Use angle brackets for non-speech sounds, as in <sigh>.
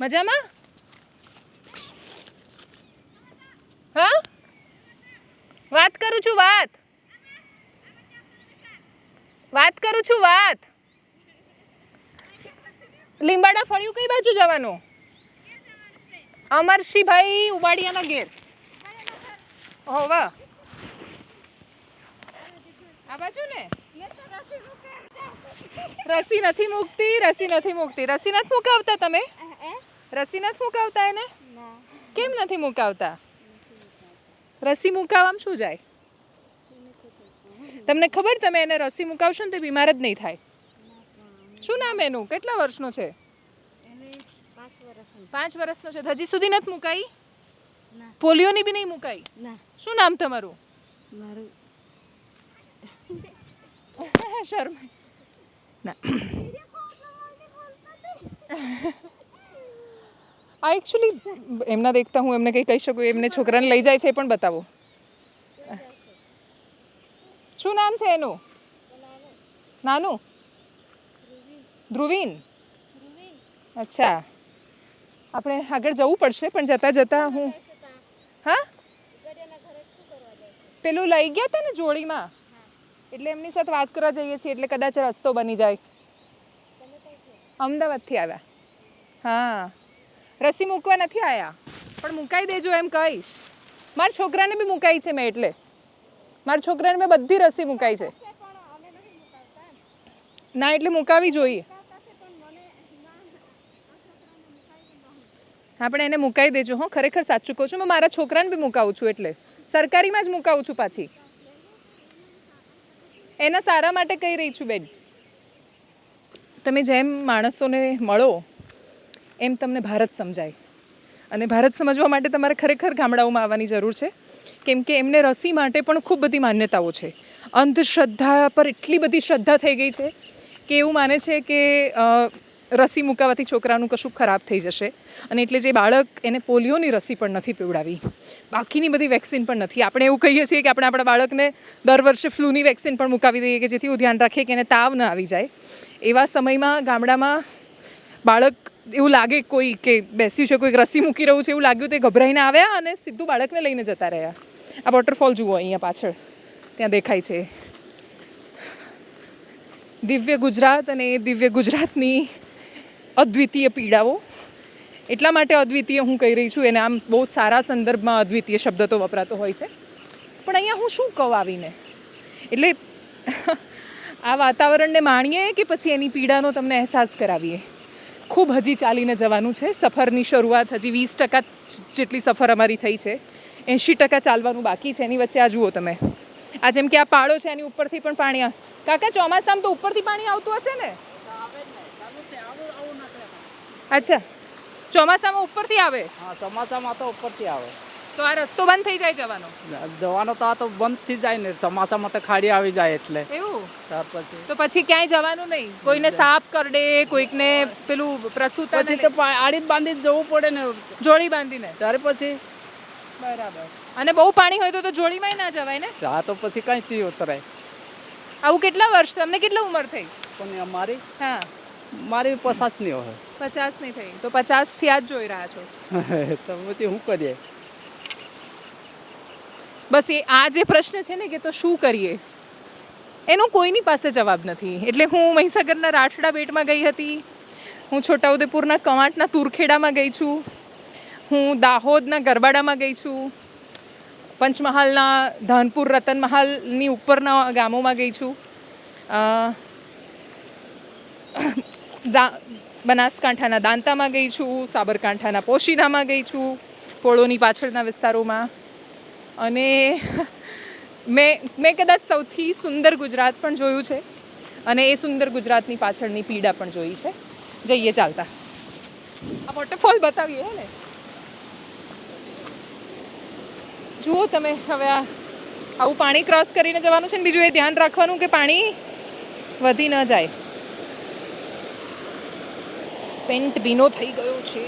મજામાં? હા? વાત કરું છું, વાત. વાત કરું છું, વાત. લીંબાડા ફળિયું કઈ બાજુ જવાનું? અમરસિંહભાઈ ઉબાડિયાના ઘેર. હો, વાહ. આ બાજુ ને? રસી નથી મૂકતી, રસી નથી મૂકતી. રસી નથી મુકાવતા તમે? રસી નથી મુકાવતા એને? કેમ નથી મુકાવતા? રસી મુકાવવામાં શું જાય? તમને ખબર તમે એને રસી મુકાવશો ને તે બીમાર જ નહીં થાય. શું નામ એનું? કેટલા વર્ષનો છે? પાંચ વર્ષનો. છે. હજી સુધી નથી મુકાઈ? પોલિયોની બી નહીં મુકાઈ? શું નામ તમારું? મારું. <laughs> શર્મ ના. <laughs> આ એકચ્યુઅલી એમના દેખતા હું, એમને કંઈ કહી શકું, એમને છોકરાને લઈ જાય છે એ પણ બતાવો. શું નામ છે એનું? નાનું? ધ્રુવીન. અચ્છા. આપણે આગળ જવું પડશે, પણ જતાં જતાં હું હા? પેલું લઈ ગયા હતા ને જોડીમાં? એટલે એમની સાથે વાત કરવા જઈએ છીએ, એટલે કદાચ રસ્તો બની જાય. અમદાવાદથી આવ્યા. હા. રસી મૂકવા નથી આવ્યા પણ મુકાઈ દેજો એમ કહીશ. મારા છોકરાને બી મુકાઈ છે મેં એટલે. મારા છોકરાને મેં બધી રસી મુકાઈ છે. ના, એટલે મુકાવી જોઈએ. હા, પણ એને મુકાઈ દેજો, હું. ખરેખર સાચું કહું છું. મેં મારા છોકરાને બી મુકાવું છું એટલે. સરકારીમાં જ મુકાવું છું પાછી. એના સારા માટે કહી રહી છું, બેન. તમે જેમ માણસોને મળો એમ તમને ભારત સમજાય. અને ભારત સમજવા માટે તમારે ખરેખર ગામડાઓમાં આવવાની જરૂર છે. કેમ કે એમને રસી માટે પણ ખૂબ બધી માન્યતાઓ છે. અંધશ્રદ્ધા પર એટલી બધી શ્રદ્ધા થઈ ગઈ છે કે એવું માને છે કે રસી મુકાવાથી છોકરાનું કશું ખરાબ થઈ જશે. અને એટલે જે બાળક એને પોલિયોની રસી પણ નથી પીવડાવી. બાકીની બધી વેક્સિન પણ નથી. આપણે એવું કહીએ છીએ કે આપણે આપણા બાળકને દર વર્ષે ફ્લૂની વેક્સિન પણ મુકાવી દઈએ કે જેથી એવું ધ્યાન રાખીએ કે એને તાવ ન આવી જાય. એવા સમયમાં ગામડામાં બાળક એવું લાગે કોઈ કે બેસ્યું છે કોઈ રસી મૂકી રહ્યું છે, એવું લાગ્યું તે ગભરાઈને આવ્યા અને સીધું બાળકને લઈને જતા રહ્યા. આ વોટરફોલ જુઓ અહીંયા પાછળ. ત્યાં દેખાય છે. દિવ્ય ગુજરાત અને દિવ્ય ગુજરાતની અદ્વિતીય પીડાઓ. એટલા માટે અદ્વિતીય હું કહી રહી છું, એને આમ બહુ સારા સંદર્ભમાં અદ્વિતીય શબ્દ તો વપરાતો હોય છે. પણ અહીંયા હું શું કહું આવીને? એટલે આ વાતાવરણને માણીએ કે પછી એની પીડાનો તમને અહેસાસ કરાવીએ? ખૂબ હજી ચાલીને જવાનું છે. સફરની શરૂઆત હજી વીસ ટકા જેટલી સફર અમારી થઈ છે. એંશી ટકા ચાલવાનું બાકી છે. એની વચ્ચે આ જુઓ તમે. આ જેમ કે આ પાળો છે, એની ઉપરથી પણ પાણી કાકા, ચોમાસામાં તો ઉપરથી પાણી આવતું હશે ને? અચ્છા. ચોમાસામાં ઉપરથી આવે? હા, ચોમાસામાં તો ઉપરથી આવે. તો આ રસ્તો બંધ થઈ જાય જવાનો? જવાનો તો આ તો બંધ થઈ જાય ને ચોમાસામાં તો ખાડી આવી જાય એટલે. એવું? ત્યાર પછી. તો પછી ક્યાંય જવાનું નહીં? કોઈને સાપ કરડે કોઈકને પેલું પ્રસૂતા પછી તો આડી બાંધી જવું પડે ને. જોડી બાંધીને? ત્યારે પછી. બરાબર. અને બહુ પાણી હોય તો તો જોડીમાંય ના જવાય ને? હા તો પછી કઈથી ઉતરાય. આવું કેટલા વર્ષ તમને કેટલા ઉંમર થઈ? પણ અમારી? હા. મારી પસાસ નહીં હોય. પચાસની થઈ. તો પચાસથી આ જ જોઈ રહ્યા છો. <laughs> તો પછી શું કરીએ? બસ એ આ જે પ્રશ્ન છે ને કે તો શું કરીએ? એનો કોઈની પાસે જવાબ નથી. એટલે હું મહીસાગરના રાઠડા બેટમાં ગઈ હતી. હું છોટાઉદેપુરના કવાંટના તુરખેડામાં ગઈ છું. હું દાહોદના ગરબાડામાં ગઈ છું. પંચમહાલના ધાનપુર રતનમહાલની ઉપરના ગામોમાં ગઈ છું. બનાસકાંઠાના દાંતામાં ગઈ છું. સાબરકાંઠાના પોશીનામાં ગઈ છું. પોળોની પાછળના વિસ્તારોમાં. અને મેં મેં કદાચ સૌથી સુંદર ગુજરાત પણ જોયું છે અને એ સુંદર ગુજરાતની પાછળની પીડા પણ જોઈ છે. જઈએ ચાલતા. આ વોટરફોલ બતાવીએ ને? જુઓ તમે હવે આ, આવું પાણી ક્રોસ કરીને જવાનું છે ને, બીજું એ ધ્યાન રાખવાનું કે પાણી વધી ન જાય. પેન્ટ ભીનો થઈ ગયો છે.